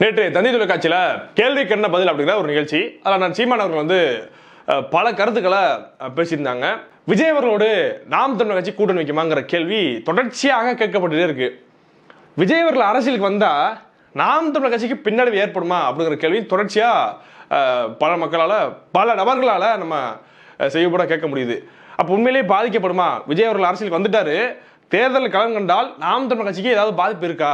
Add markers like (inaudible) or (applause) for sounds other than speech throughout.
நேற்று தந்தி தொலைக்காட்சியில் கேள்விக்கு என்ன பதில் அப்படிங்கிற ஒரு நிகழ்ச்சி. அதில் நான் சீமான் அவர்கள் வந்து பல கருத்துக்களை பேசியிருந்தாங்க. விஜய் அவர்களோடு நாம் தமிழர் கட்சி கூட்டணி வைக்குமாங்கிற கேள்வி தொடர்ச்சியாக கேட்கப்பட்டுட்டே இருக்கு. விஜய் அவர்கள் அரசியலுக்கு வந்தால் நாம் தமிழர் கட்சிக்கு பின்னடைவு ஏற்படுமா அப்படிங்கிற கேள்வி தொடர்ச்சியாக பல மக்களால் பல நபர்களால் நம்ம செய்யப்பட கேட்க முடியுது. அப்போ உண்மையிலேயே பாதிக்கப்படுமா? விஜய் அவர்கள் அரசியலுக்கு வந்துட்டாரு. தேர்தல் களம் கண்டால் நாம் தமிழர் கட்சிக்கு ஏதாவது பாதிப்பு இருக்கா?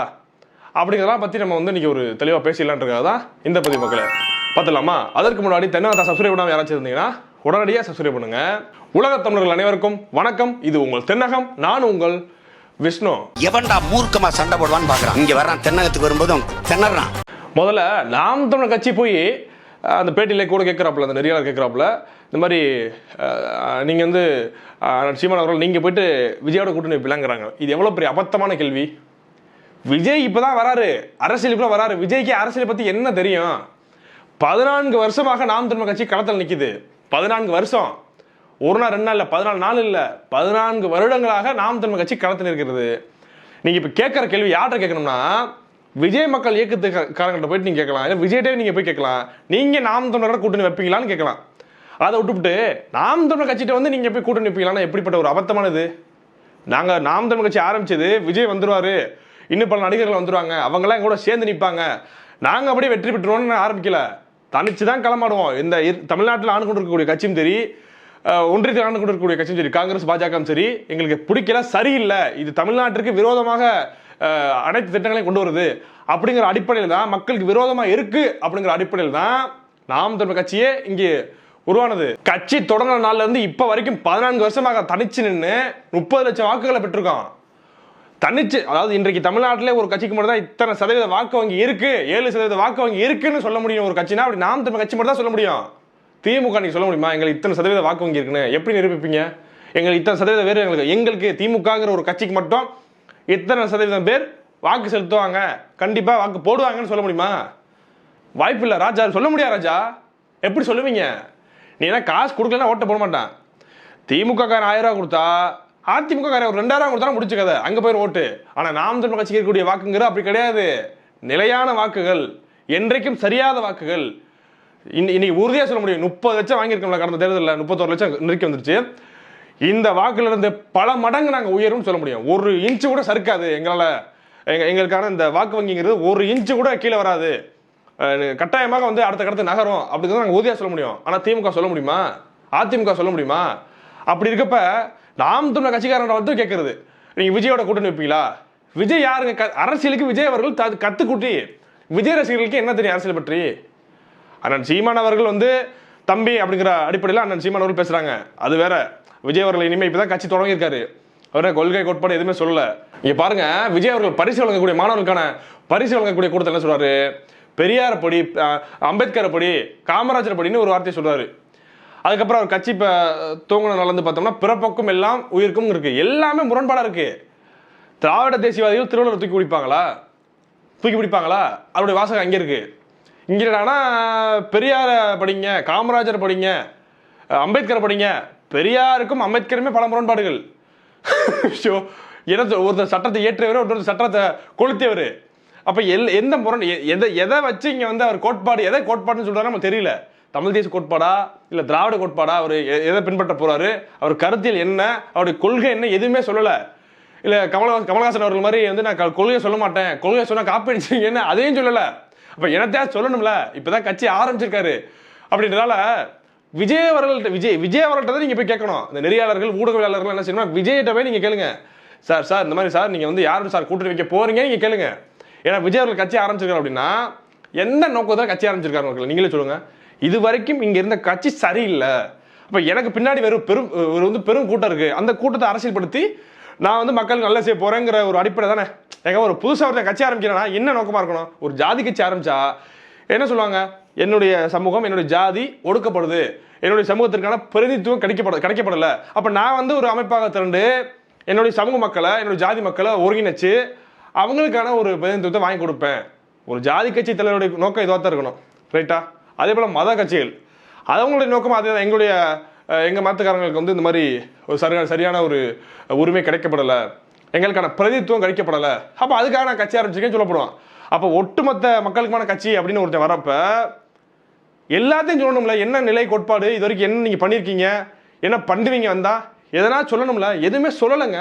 அப்படிங்கிறதெல்லாம் பத்தி நம்ம வந்து இன்னைக்கு ஒரு தெளிவா பேசிடலான்றதுக்காக தான் இந்த பதிவு மக்களை. பார்த்துலாமா அதற்கு முன்னாடி தென்னகத்தா சப்ஸ்கிரைப் பண்ணாம யாராச்சும் இருந்தீங்கன்னா உடனடியாக சப்ஸ்கிரைப் பண்ணுங்க. உலக தமிழர்கள் அனைவருக்கும் வணக்கம். இது உங்கள் தென்னகம் நான் உங்கள் விஷ்ணு. எவன்டா மூர்க்கமா சண்டை போடுவான்னு பாக்குறான். இங்க வர்றான் தென்னகத்துக்கு வரும்போது திணறான் முதல்ல நாம் தமிழர் கட்சி போய் அந்த பேட்டியில் கூட கேட்குறாப்புல அந்த நெறியாளர் கேட்குறாப்புல இந்த மாதிரி நீங்கள் வந்து சீமான் அவர்கள் நீங்கள் போயிட்டு விஜயோட கூட்டணி வைப்பிலாங்கிறாங்க இது எவ்வளோ பெரிய அபத்தமான கேள்வி. விஜய் இப்பதான் வராரு. அரசியலுக்குள்ள வராரு. விஜய்க்கு அரசியலை பத்தி என்ன தெரியும்? பதினான்கு வருஷமாக நாம் திரும்ப கட்சி களத்தில் நிற்குது பதினான்கு வருஷம். ஒரு நாள் ரெண்டு நாள் இல்லை பதினாலு நாள் இல்லை. பதினான்கு வருடங்களாக நாம் திரும்ப கட்சி களத்தில் இருக்கிறது நீங்க இப்ப கேட்குற கேள்வி யார்கிட்ட கேட்கணும்னா விஜய் மக்கள் இயக்கத்துக்காரங்கள்ட்ட போயிட்டு நீங்க கேட்கலாம். இல்லை விஜய்டே நீங்க போய் கேட்கலாம். நீங்க நாம் தமிழர் கூட்டணி வைப்பீங்களான்னு கேட்கலாம். அதை விட்டுவிட்டு நாம் தமிழர் கட்சிகிட்ட வந்து நீங்க போய் கூட்டணி வைப்பீங்களான்னா எப்படிப்பட்ட ஒரு அபத்தமானது? நாங்கள் நாம் தமிழ் கட்சி ஆரம்பிச்சது விஜய் வந்துருவாரு. இன்னும் பல நடிகர்கள் வந்துருவாங்க. அவங்கெல்லாம் எங்கூட சேர்ந்து நிற்பாங்க நாங்கள் அப்படியே வெற்றி பெற்றுருவோம்னு ஆரம்பிக்கல. தனிச்சு தான் களமாடுவோம். இந்த தமிழ்நாட்டில் ஆண்டு கொண்டு இருக்கக்கூடிய கட்சியும் சரி ஒன்றியத்தில் ஆண்டு கொண்டு இருக்கக்கூடிய கட்சியும் சரி காங்கிரஸ் பாஜகவும் சரி எங்களுக்கு பிடிக்கல சரியில்லை. இது தமிழ்நாட்டிற்கு விரோதமாக அனைத்து திட்டங்களையும் கொண்டு வருது. அப்படிங்கிற அடிப்படையில் தான் மக்களுக்கு விரோதமாக இருக்குது அப்படிங்கிற அடிப்படையில் தான் நாம் தமிழ் கட்சியே இங்கே உருவானது. கட்சி தொடங்கின நாள்ல இருந்து இப்ப வரைக்கும் பதினான்கு வருஷமாக தனிச்சு நின்று முப்பது லட்சம் வாக்குகளை பெற்றிருக்கான் தனிச்சு அதாவது இன்றைக்கு தமிழ்நாட்டிலே ஒரு கட்சிக்கு மட்டும் தான் இத்தனை சதவீத வாக்கு வங்கி இருக்கு ஏழு சதவீத வாக்கு வங்கி இருக்குன்னு சொல்ல முடியும் ஒரு கட்சினா அப்படி நாம் தமிழ் கட்சி மட்டும் தான் சொல்ல முடியும். திமுக நீங்க சொல்ல முடியுமா? எங்களுக்கு இத்தனை சதவீத வாக்கு வங்கி இருக்குன்னு எப்படி நிரூபிப்பீங்க? எங்களுக்கு இத்தனை சதவீத பேர் எங்களுக்கு எங்களுக்கு திமுகங்கிற ஒரு கட்சிக்கு மட்டும் இத்தனை சதவீதம் பேர் வாக்கு செலுத்துவாங்க. கண்டிப்பா வாக்கு போடுவாங்கன்னு சொல்ல முடியுமா? வாய்ப்பு இல்லை. ராஜா சொல்ல முடியாது ராஜா? எப்படி சொல்லுவீங்க? நீ என்ன காசு கொடுக்கலன்னா ஓட்ட போட மாட்டான். திமுக காரன் ஆயிரம் ரூபா கொடுத்தா அதிமுக காரை ஒரு ரெண்டாயிரம் கொடுத்தா முடிச்ச கதை. அங்கே போய் ஓட்டு. ஆனால் நாம் தமிழ் கட்சிக்கு இருக்கக்கூடிய வாக்குங்கிற அப்படி கிடையாது. நிலையான வாக்குகள் என்றைக்கும் சரியாத வாக்குகள். இன்னி- இன்னைக்கு உறுதியாக சொல்ல முடியும். முப்பது லட்சம் வாங்கியிருக்கோம்ல கடந்த தேர்தலில் முப்பத்தோரு லட்சம் நெருக்கி வந்துருச்சு. இந்த வாக்குலேருந்து பல மடங்கு நாங்கள் உயரும்னு சொல்ல முடியும். ஒரு இன்ச்சு கூட சறுக்காது. எங்களால் எங்கள் எங்களுக்கான இந்த வாக்கு வங்கிங்கிறது ஒரு இன்ச்சு கூட கீழே வராது. கட்டாயமாக வந்து அடுத்த கடத்து நகரும். அப்படிங்கிறத நாங்கள் உறுதியாக சொல்ல முடியும். ஆனால் திமுக சொல்ல முடியுமா? அதிமுக சொல்ல முடியுமா? அப்படி இருக்கப்ப நாம் தமிழர் கட்சிக்காரன் வந்து கேட்கறது நீங்கள் விஜயோட கூட்டணி வைப்பீங்களா? விஜய் யாருங்க? க- அரசியலுக்கு விஜய் அவர்கள் த- கத்துக்குட்டி. விஜய் ரசிகர்களுக்கு என்ன தெரியும் அரசியல் பற்றி? அண்ணன் சீமான் அவர்கள் வந்து தம்பி அப்படிங்கிற அடிப்படையில் அண்ணன் சீமான் அவர்கள் பேசுகிறாங்க அது வேற. விஜய் அவர்கள் இனிமேல் இப்போ தான் கட்சி தொடங்கியிருக்காரு. அவர கொள்கை கோட்பாடு எதுவுமே சொல்லல. இங்கே பாருங்க விஜய் அவர்கள் பரிசு வழங்கக்கூடிய மாணவர்களுக்கான பரிசு வழங்கக்கூடிய கூட்டத்தில் என்ன சொல்றாரு? பெரியார் படி அம்பேத்கர் படி காமராஜர் படின்னு ஒரு வார்த்தையை சொல்றாரு. அதுக்கப்புறம் அவர் கட்சி இப்போ தூங்கின நாள் வந்து பார்த்தோம்னா பிறப்புக்கும் எல்லாம் உயிருக்கும் இருக்குது எல்லாமே முரண்பாடாக இருக்குது திராவிட தேசியவாதிகள் திருவள்ளுவர் தூக்கி பிடிப்பாங்களா? தூக்கி பிடிப்பாங்களா? அவருடைய வாசகம் அங்கே இருக்குது இங்கே என்னன்னா பெரியாரை படிங்க காமராஜர் படிங்க அம்பேத்கர் படிங்க. பெரியாருக்கும் அம்பேத்கருமே பல முரண்பாடுகள். (laughs) ஷோ, என்ன ஒருத்தர் சட்டத்தை ஏற்றியவர் ஒருத்தர் சட்டத்தை கொளுத்தியவர். அப்போ எல் எந்த முரண் எ- எதை எதை வச்சு இங்கே வந்து அவர் கோட்பாடு எதை கோட்பாடுன்னு சொல்கிறாரு நமக்கு தெரியல. தமிழ் தேசிய கோட்பாடா இல்லை திராவிட கோட்பாடா அவர் எ- எதை பின்பற்ற போகிறாரு அவர் கருத்தில் என்ன அவருடைய கொள்கை என்ன எதுவுமே சொல்லலை. இல்லை கமல கமலஹாசன் அவர்கள் மாதிரி வந்து நான் கொள்கையை சொல்ல மாட்டேன். கொள்கையை சொன்னால் காப்பீடுச்சிங்கன்னு அதையும் சொல்லலை. அப்போ என்னத்தையா சொல்லணும்ல? இப்போ தான் கட்சி ஆரம்பிச்சிருக்காரு. அப்படின்றதால விஜய் அவர்கள்ட்ட விஜய் விஜய் அவர்கள்ட்ட தான் நீங்கள் போய் கேட்கணும். இந்த நெறியாளர்கள் ஊடகவியலாளர்கள் என்ன செய்யணும் விஜய்கிட்ட போய் நீங்கள் கேளுங்க. சார் சார் இந்த மாதிரி சார் நீங்கள் வந்து யாரும் சார் கூட்டணி வைக்க போறீங்க நீங்கள் கேளுங்க. ஏன்னா விஜய் அவர்கள் கட்சி ஆரம்பிச்சிருக்காரு அப்படின்னா எந்த நோக்கத்தில் கட்சி ஆரம்பிச்சிருக்காரு மக்கள்? நீங்களே சொல்லுங்க. இது வரைக்கும் இங்க இருந்த கட்சி சரியில்லை. அப்ப எனக்கு பின்னாடி வெறும் பெரும் ஒரு வந்து பெரும் கூட்டம் இருக்கு. அந்த கூட்டத்தை அரசியல்படுத்தி நான் வந்து மக்கள் நல்ல செய்ய போறேங்கிற ஒரு அடிப்படை தானே? ஏங்க ஒரு புதுசாக ஒருத்தர் கட்சி ஆரம்பிக்கிறேன்னா என்ன நோக்கமா இருக்கணும்? ஒரு ஜாதி கட்சி ஆரம்பிச்சா என்ன சொல்லுவாங்க? என்னுடைய சமூகம் என்னுடைய ஜாதி ஒடுக்கப்படுது. என்னுடைய சமூகத்திற்கான பிரதிநிதித்துவம் கிடைக்கப்பட கிடைக்கப்படல அப்ப நான் வந்து ஒரு அமைப்பாக திரண்டு என்னுடைய சமூக மக்களை என்னுடைய ஜாதி மக்களை ஒருங்கிணைச்சு அவங்களுக்கான ஒரு பிரதிநிதித்துவத்தை வாங்கி கொடுப்பேன். ஒரு ஜாதி கட்சி தலைவருடைய நோக்கம் இதுவாக தான் இருக்கணும். ரைட்டா அதே போல் மத கட்சிகள். அவங்களுடைய நோக்கம் அதே தான். எங்களுடைய எங்கள் மதத்துக்காரங்களுக்கு வந்து இந்த மாதிரி ஒரு சரியான சரியான ஒரு உரிமை கிடைக்கப்படலை. எங்களுக்கான பிரதித்துவம் கிடைக்கப்படலை அப்போ அதுக்காக நான் கட்சி ஆரம்பிச்சிருக்கேன்னு சொல்லப்படுவான். அப்போ ஒட்டுமொத்த மக்களுக்குமான கட்சி அப்படின்னு ஒருத்தன் வரப்ப எல்லாத்தையும் சொல்லணும்ல. என்ன நிலை கோட்பாடு? இது வரைக்கும் என்ன நீங்கள் பண்ணியிருக்கீங்க என்ன பண்ணுவீங்க வந்தால் எதனா சொல்லணும்ல. எதுவுமே சொல்லலைங்க.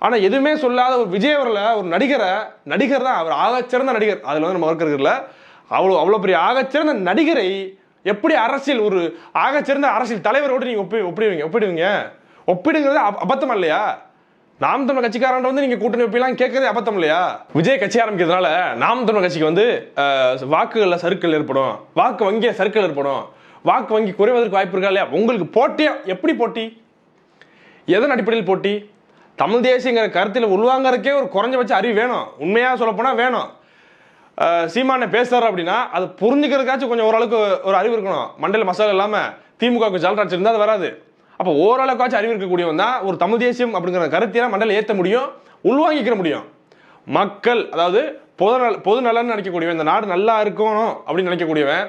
ஆனால் எதுவுமே சொல்லாத ஒரு விஜய் ஒரு நடிகரை நடிகர் தான் அவர் ஆகச்சிறந்த நடிகர். அதில் வந்து நம்ம மறுக்கிறதுல அவ்வளோ அவ்வளோ பெரிய ஆகச்சிறந்த நடிகரை எப்படி அரசியல் ஒரு ஆகச்சிறந்த அரசியல் தலைவரோடு நீங்கள் ஒப்பி ஒப்பிடுவீங்க ஒப்பிடுவீங்க? ஒப்பிடுங்கிறது அப- அபத்தம் இல்லையா? நாம் தமிழ் கட்சிக்காரன் வந்து நீங்கள் கூட்டணி ஒப்பிலாம் கேட்கறதே அபத்தம் இல்லையா? விஜய் கட்சி ஆரம்பிக்கிறதுனால நாம் தமிழ் கட்சிக்கு வந்து வாக்குகளில் சருக்கள் ஏற்படும். வாக்கு வங்கியில் சருக்கள் ஏற்படும். வாக்கு வங்கி குறைவதற்கு வாய்ப்பு இருக்கா இல்லையா? உங்களுக்கு போட்டியா? எப்படி போட்டி? எதன் அடிப்படையில் போட்டி? தமிழ் தேசியங்கிற கருத்தில் உள்வாங்கறதுக்கே ஒரு குறைஞ்சபட்ச அறிவு வேணும். உண்மையாக சொல்லப்போனால் வேணும். சீமானை பேசுறாரு அப்படின்னா அது புரிஞ்சுக்கிறதுக்காச்சும் கொஞ்சம் ஓரளவுக்கு ஒரு அறிவு இருக்கணும். மண்டல மசாலா இல்லாமல் திமுகவுக்கு ஜல்ராட்சி இருந்தால் அது வராது. அப்போ ஓரளவுக்காச்சும் அறிவு இருக்கக்கூடியவன் தான் ஒரு தமிழ் தேசியம் அப்படிங்கிற கருத்தியெல்லாம் மண்டல ஏற்ற முடியும் உள்வாங்கிக்கிற முடியும். மக்கள் அதாவது பொது நல பொது நலன்னு நினைக்கக்கூடியவன் இந்த நாடு நல்லா இருக்கணும் அப்படின்னு நினைக்கக்கூடியவன்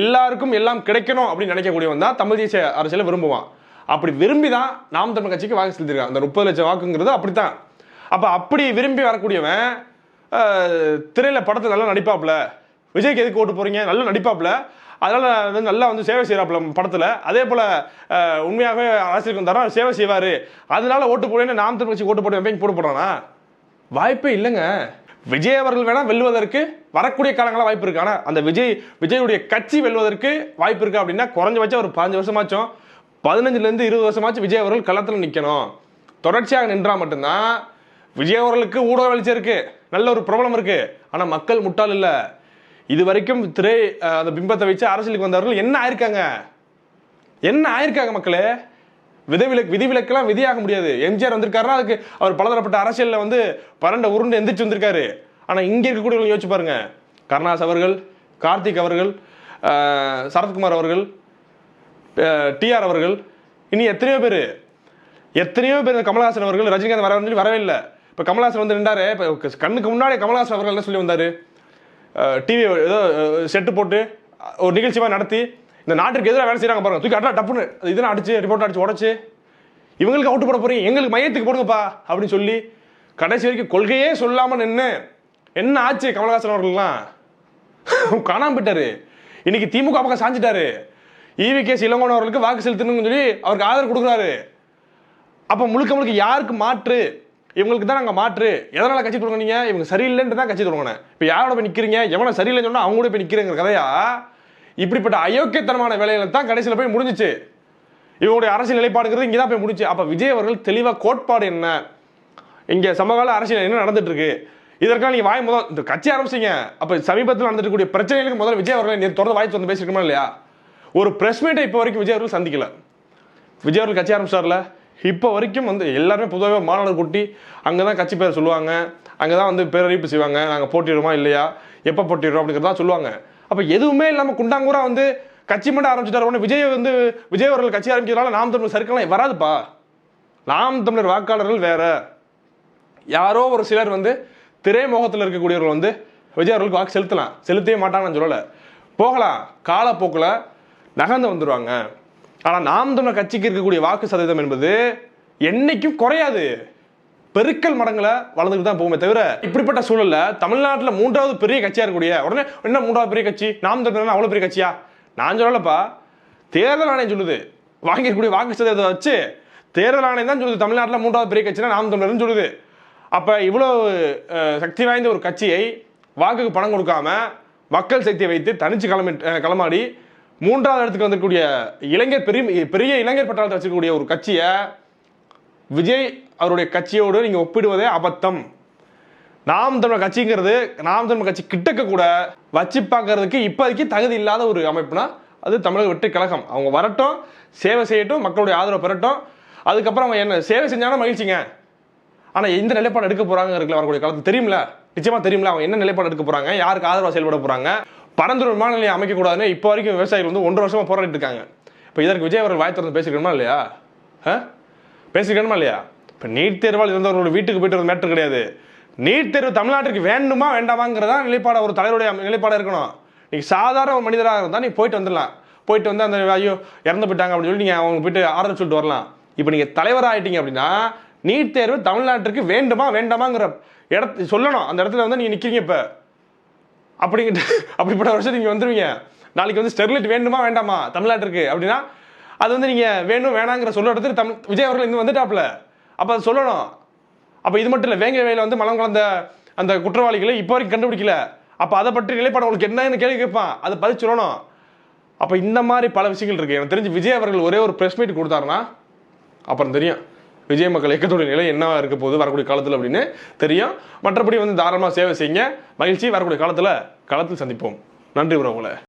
எல்லாருக்கும் எல்லாம் கிடைக்கணும் அப்படின்னு நினைக்கக்கூடியவன் தான் தமிழ் தேசிய அரசியலை விரும்புவான். அப்படி விரும்பி தான் நாம் தமிழ் கட்சிக்கு வாக்கு செலுத்திருக்கான் அந்த முப்பது லட்சம் வாக்குங்கிறது அப்படித்தான். அப்போ அப்படி விரும்பி வரக்கூடியவன் திரையில் திரையில படத்தை நல்லா நடிப்பாப்புல. விஜய்க்கு எதுக்கு ஓட்டு போறீங்க? நல்லா நடிப்பாப்புல. அதனால வந்து நல்லா வந்து சேவை செய்கிறாப்புல படத்தில். அதே போல் உண்மையாகவே அரசியலுக்கு வந்தாரா? சேவை செய்வார். அதனால ஓட்டு போடுவேன்னு நாம் தமிழ் கட்சி ஓட்டு போட்டு வெம்பைக்கு போட்டு போடுறானா? வாய்ப்பே இல்லைங்க. விஜய் அவர்கள் வேணால் வெல்வதற்கு வரக்கூடிய காலங்களாக வாய்ப்பு இருக்கு. ஆனால் அந்த விஜய் விஜயுடைய கட்சி வெல்வதற்கு வாய்ப்பு இருக்கு அப்படின்னா குறைஞ்சபட்சம் ஒரு பதினஞ்சு வருஷமாச்சும் பதினஞ்சுலேருந்து இருபது வருஷமாச்சும் விஜய் அவர்கள் களத்தில் நிற்கணும் தொடர்ச்சியாக நின்றா மட்டும்தான் விஜய் அவர்களுக்கு ஊடக வெளிச்சம் இருக்குது நல்ல ஒரு பிரபலம் இருக்குது ஆனால் மக்கள் முட்டாள் இல்லை. இது வரைக்கும் திரை அந்த பிம்பத்தை வச்சு அரசியலுக்கு வந்தவர்கள் என்ன ஆயிருக்காங்க? என்ன ஆயிருக்காங்க மக்களே? விதிவிலக்கு விதிவிலக்கெல்லாம் விதியாக முடியாது. எம்ஜிஆர் வந்திருக்காருன்னா அதுக்கு அவர் பலதரப்பட்ட அரசியலில் வந்து பரண்ட உருண்டு எந்திரிச்சு வந்திருக்காரு. ஆனால் இங்கே இருக்கக்கூடியவங்க யோசிச்சு பாருங்க. கருணாஸ் அவர்கள் கார்த்திக் அவர்கள் சரத்குமார் அவர்கள் டிஆர் அவர்கள். இனி எத்தனையோ பேர்? எத்தனையோ பேர் கமல்ஹாசன் அவர்கள் ரஜினிகாந்த் வர வந்து வரவே இல்லை. இப்போ கமல்ஹாசன் வந்து நின்றாரு. இப்போ கண்ணுக்கு முன்னாடி கமலஹாசன் அவர்கள் என்ன சொல்லி வந்தார்? டிவி ஏதோ செட்டு போட்டு ஒரு நிகழ்ச்சியாக நடத்தி இந்த நாட்டுக்கு எதிராக வேலை செய்கிறாங்க பாருங்க. தூக்கி அட்டா டப்புன்னு இதெல்லாம் அடிச்சு ரிப்போர்ட் அடிச்சு உடச்சு இவங்களுக்கு அவுட்டு போட போகிறீங்க எங்களுக்கு மையத்துக்கு போடுங்கப்பா அப்படின்னு சொல்லி கடைசி வரைக்கும் கொள்கையே சொல்லாமல் நின்று என்ன ஆச்சு கமலஹாசன் அவர்கள்லாம்? (laughs) காணாம போயிட்டாரு. இன்னைக்கு திமுக பக்கம் சாஞ்சிட்டாரு. ஈவி கேஸ் இளங்கோன் அவர்களுக்கு வாக்கு செலுத்தணும்னு சொல்லி அவருக்கு ஆதரவு கொடுக்குறாரு. அப்போ முழுக்க முழுக்க யாருக்கு மாற்று? இவங்களுக்கு தான் நாங்கள் மாற்று. எதனால் கட்சி தொடங்கினீங்க? இவங்க சரியில்லைன்ட்டு தான் கட்சி தொடங்கினேன். இப்போ யாரோட போய் நிற்கிறீங்க எவனை சரியில்லைன்னு சொன்னால் அவங்க போய் நிற்கிறேங்கிற கதையா? இப்படிப்பட்ட அயோக்கியத்தனமான வேலையில தான் கடைசியில் போய் முடிஞ்சிச்சு. இவங்களுடைய அரசியல் நிலைப்பாடுங்கிறது இங்கே தான் போய் முடிச்சு அப்போ விஜய் அவர்கள் தெளிவாக கோட்பாடு என்ன? இங்கே சமகால அரசியல் என்ன நடந்துட்டு இருக்கு இதற்காக நீங்கள் வாய் முதல் இந்த கட்சி ஆரம்பிச்சீங்க. அப்போ சமீபத்தில் நடந்துட்டு இருக்கக்கூடிய பிரச்சனைகளுக்கு முதல்ல விஜய் அவர்களை தொடர்ந்து வாய் வந்து பேசிருக்கோமா இல்லையா? ஒரு ப்ரெஸ் மீட்டை இப்போ வரைக்கும் விஜய் அவர்கள் சந்திக்கல. விஜய் அவர்கள் கட்சி ஆரம்பிச்சார்ல. இப்போ வரைக்கும் வந்து எல்லாருமே பொதுவாக மாநாடு கூட்டி அங்கே தான் கட்சி பேர் சொல்லுவாங்க. அங்கே தான் வந்து பேரறிவிப்பு செய்வாங்க. நாங்கள் போட்டிடுறோமா இல்லையா? எப்போ போட்டிடுறோம் அப்படிங்கிறதா சொல்லுவாங்க. அப்போ எதுவுமே இல்லாமல் குண்டாங்கூரா வந்து கட்சி மட்டும் ஆரம்பிச்சுட்டாரு உடனே விஜய் வந்து விஜய் அவர்கள் கட்சி ஆரம்பிக்கிறதுனால நாம் தமிழர் சர்க்கெல்லாம் வராதுப்பா. நாம் தமிழர் வாக்காளர்கள் வேற. யாரோ ஒரு சிலர் வந்து திரைமுகத்தில் இருக்கக்கூடியவர்கள் வந்து விஜய் அவர்களுக்கு வாக்கு செலுத்தலாம். செலுத்தவே மாட்டாங்கன்னு சொல்லலை. போகலாம். காலப்போக்கில் நகர்ந்து வந்துடுவாங்க ஆனால் நாம் தமிழர் கட்சிக்கு இருக்கக்கூடிய வாக்கு சதவீதம் என்பது என்னைக்கும் குறையாது. பெருக்கல் மடங்களை வளர்ந்துட்டு தான் போகுமே தவிர இப்படிப்பட்ட சூழல்ல தமிழ்நாட்டில் மூன்றாவது பெரிய கட்சியாக இருக்கக்கூடிய உடனே என்ன மூன்றாவது பெரிய கட்சி? நாம் தமிழர் அவ்வளோ பெரிய கட்சியா? நான் சொல்லலப்பா. தேர்தல் ஆணையம் சொல்லுது. வாங்கியிருக்கக்கூடிய வாக்கு சதவீதத்தை வச்சு தேர்தல் ஆணையம் தான் சொல்லுது. தமிழ்நாட்டில் மூன்றாவது பெரிய கட்சினா நாம் தமிழர்னு சொல்லுது. அப்போ இவ்வளோ சக்தி வாய்ந்த ஒரு கட்சியை வாக்குக்கு பணம் கொடுக்காம மக்கள் சக்தியை வைத்து தனிச்சு கிளம்பி கிளமாடி களமாடி மூன்றாவது இடத்துக்கு வந்திருக்கக்கூடிய இளைஞர் பெரிய பெரிய இளைஞர் பட்டாளத்தை வச்சிருக்கக்கூடிய ஒரு கட்சியை விஜய் அவருடைய கட்சியோடு நீங்கள் ஒப்பிடுவதே அபத்தம். நாம் தமிழர் கட்சிங்கிறது நாம் தமிழர் கட்சி கிட்டக்க கூட வச்சு பார்க்கறதுக்கு இப்போதைக்கு தகுதி இல்லாத ஒரு அமைப்புனா அது தமிழக வெற்றி கழகம். அவங்க வரட்டும் சேவை செய்யட்டும் மக்களுடைய ஆதரவு பெறட்டும். அதுக்கப்புறம் அவங்க என்ன சேவை செஞ்சாலும் மகிழ்ச்சிங்க. ஆனால் எந்த நிலைப்பாடு எடுக்க போகிறாங்க இருக்குல்ல வரக்கூடிய காலத்து தெரியுமில? நிச்சயமாக தெரியுமில அவங்க என்ன நிலைப்பாடு எடுக்க போகிறாங்க யாருக்கு ஆதரவாக செயல்பட போகிறாங்க பரந்தூர் விமான நிலையம் அமைக்கக்கூடாதுன்னு இப்போ வரைக்கும் விவசாயிகள் வந்து ஒன்றரை வருஷமாக போராடிட்டு இருக்காங்க. இப்போ இதற்கு விஜய் அவர்கள் வாய் திறந்து பேசிக்கணுமா இல்லையா? ஆ? பேசிக்கணுமா இல்லையா? இப்போ நீட் தேர்வால் இருந்தவர்களோட வீட்டுக்கு போயிட்டு ஒரு மேட்டர் கிடையாது. நீட் தேர்வு தமிழ்நாட்டுக்கு வேண்டுமா வேண்டாமாங்கிறதா நிலைப்பாடு ஒரு தலைவருடைய நிலைப்பாடு இருக்கணும். நீங்கள் சாதாரண ஒரு மனிதராக இருந்தால் நீ போயிட்டு வந்துடலாம். போயிட்டு வந்து அந்த ஐயோ இறந்து போயிட்டாங்க அப்படின்னு சொல்லி நீங்கள் அவங்க போயிட்டு ஆறுதல் சொல்லிட்டு வரலாம். இப்போ நீங்கள் தலைவராக ஆகிட்டீங்க அப்படின்னா நீட் தேர்வு தமிழ்நாட்டிற்கு வேண்டுமா வேண்டாமாங்கிற இடத்து சொல்லணும். அந்த இடத்துல வந்து நீங்கள் நிற்கிறீங்க இப்போ. அப்படிங்கிட்டு அப்படிப்பட்ட வருஷம் நீங்கள் வந்துடுவீங்க நாளைக்கு வந்து ஸ்டெர்லைட் வேண்டுமா வேண்டாமா? தமிழ்நாட்டிற்கு அப்படின்னா அது வந்து நீங்கள் வேணும் வேணாங்கிற சொல்ல இடத்துக்கு தமிழ் விஜய் அவர்கள் இங்கே வந்துட்டாப்ல அப்போ அதை சொல்லணும். அப்போ இது மட்டும் இல்லை வேங்க வேலையில் வந்து மலம் கலந்த அந்த குற்றவாளிகளை இப்போ வரைக்கும் கண்டுபிடிக்கல. அப்போ அதை பற்றி நிலைப்பாடு உங்களுக்கு என்னன்னு கேள்வி கேட்பான். அதை பதில் சொல்லணும். அப்போ இந்த மாதிரி பல விஷயங்கள் இருக்குது எனக்கு தெரிஞ்சு விஜய் அவர்கள் ஒரே ஒரு ப்ரெஸ் மீட் கொடுத்தாருன்னா அப்புறம் தெரியும். விஜய் மக்கள் இயக்கத்துடைய நிலை என்ன இருக்க போகுது வரக்கூடிய காலத்தில் அப்படின்னு தெரியும். மற்றபடி வந்து தாராளமாக சேவை செய்யுங்க. மகிழ்ச்சி. வரக்கூடிய காலத்தில் களத்தில் சந்திப்போம். நன்றி உறவுகளை